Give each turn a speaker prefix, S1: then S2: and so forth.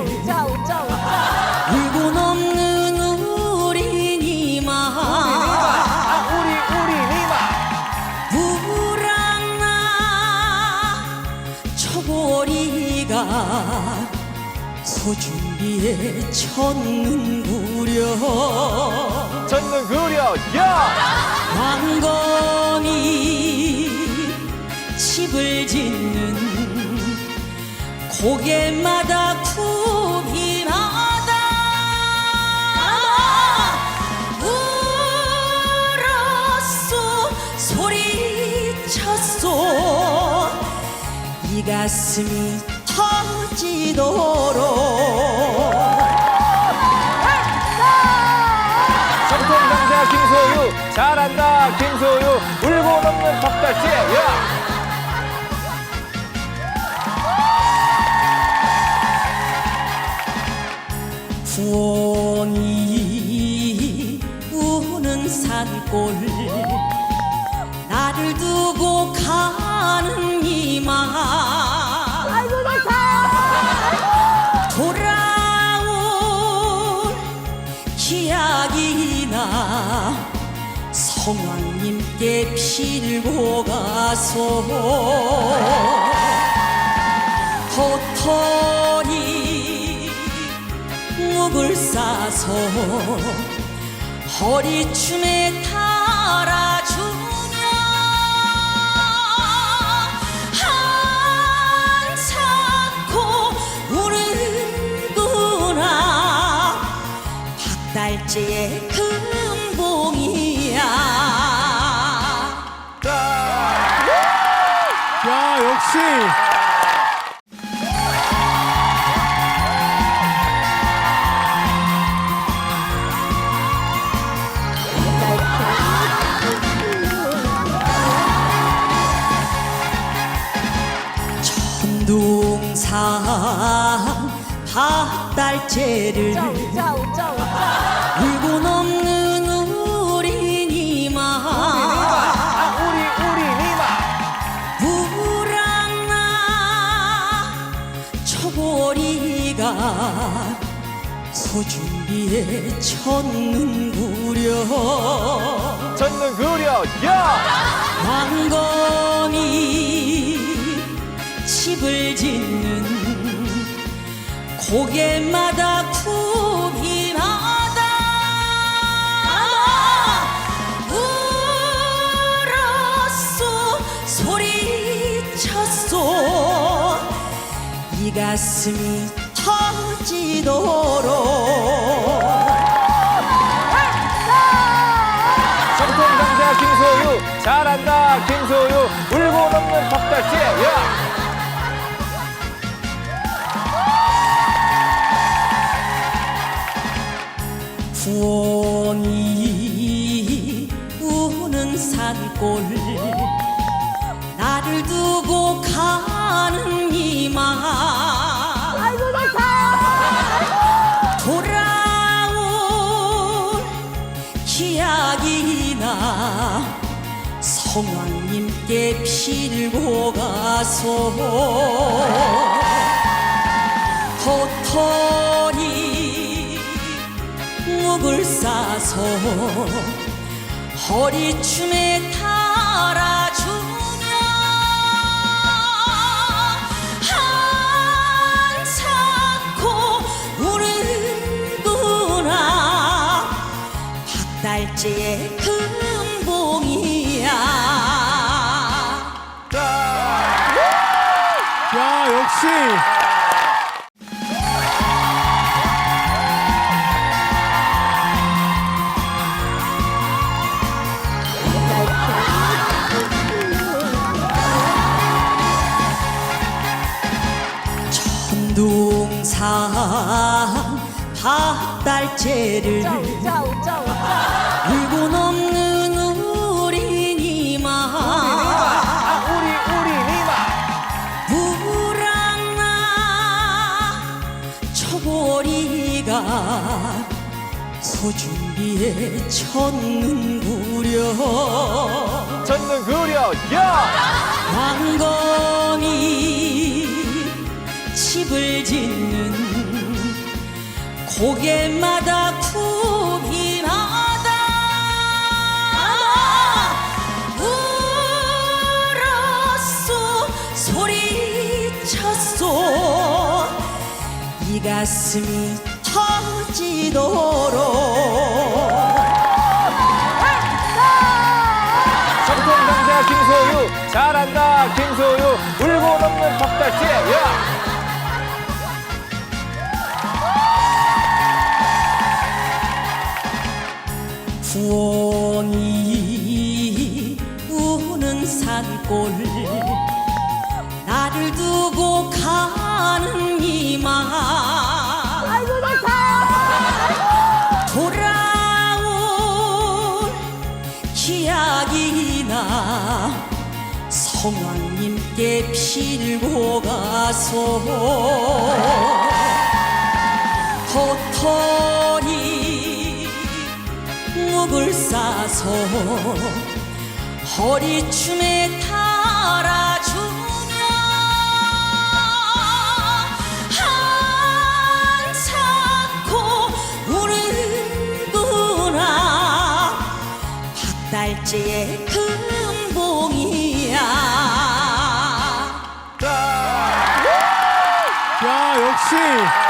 S1: 웃자 웃자
S2: 울고 넘는 우리 니마
S3: 아, 우리 우리 니마
S2: 불안나 초보리가 소준비에 쳤는 구려.
S3: 젖는 그려 야!
S2: 왕건이 집을 짓는 고개마다 구비마다 울었소 소리쳤소. 이 가슴이 터지도록.
S3: 정통장사 김소유 잘한다 김소유 울고 넘는
S2: 구원이 산골 나를 두고 가는 이마
S1: 아이고 좋다
S2: 돌아올 기약이나 성왕님께 빌고 가소. 도토리 묵을 싸서 허리춤에
S4: 역시
S2: 천둥산
S1: 웃자
S2: 울고 넘 초보리가 소준비에 쳤는 구려.
S3: 젖는 그려 야!
S2: 왕건이 집을 짓는 고개마다 구비마다 울었소 소리쳤소. 이 가슴이 터 지도록
S3: 정통장사 김소유 잘한다 김소유. 울고 넘는 야.
S2: 구원이 우는 산골. 나를 두고 가는 이마 성왕님께 빌고 가소 도토리 묵을 싸서 허리춤에 달아주며 한사코 우는구나. 박달재의
S4: 역시.
S2: 천둥산
S1: 웃자
S2: 울고 넘 소준비에 쳤는 구려.
S3: 젖는 그려 야!
S2: 왕건이 짓는 고개마다 구비마다 울었소 소리쳤소. 이 가슴이 터 지도록
S3: 정통 강사 김소유 잘한다 김소유. 울고 넘는 야!
S2: 구원이 우는 산골 나를 두고 가는 이마 성왕님께 빌고 가소 도토리 묵을 싸서 허리춤에 달아주며 한사코 우는구나 박달재의 금
S3: 자,
S4: 야 역시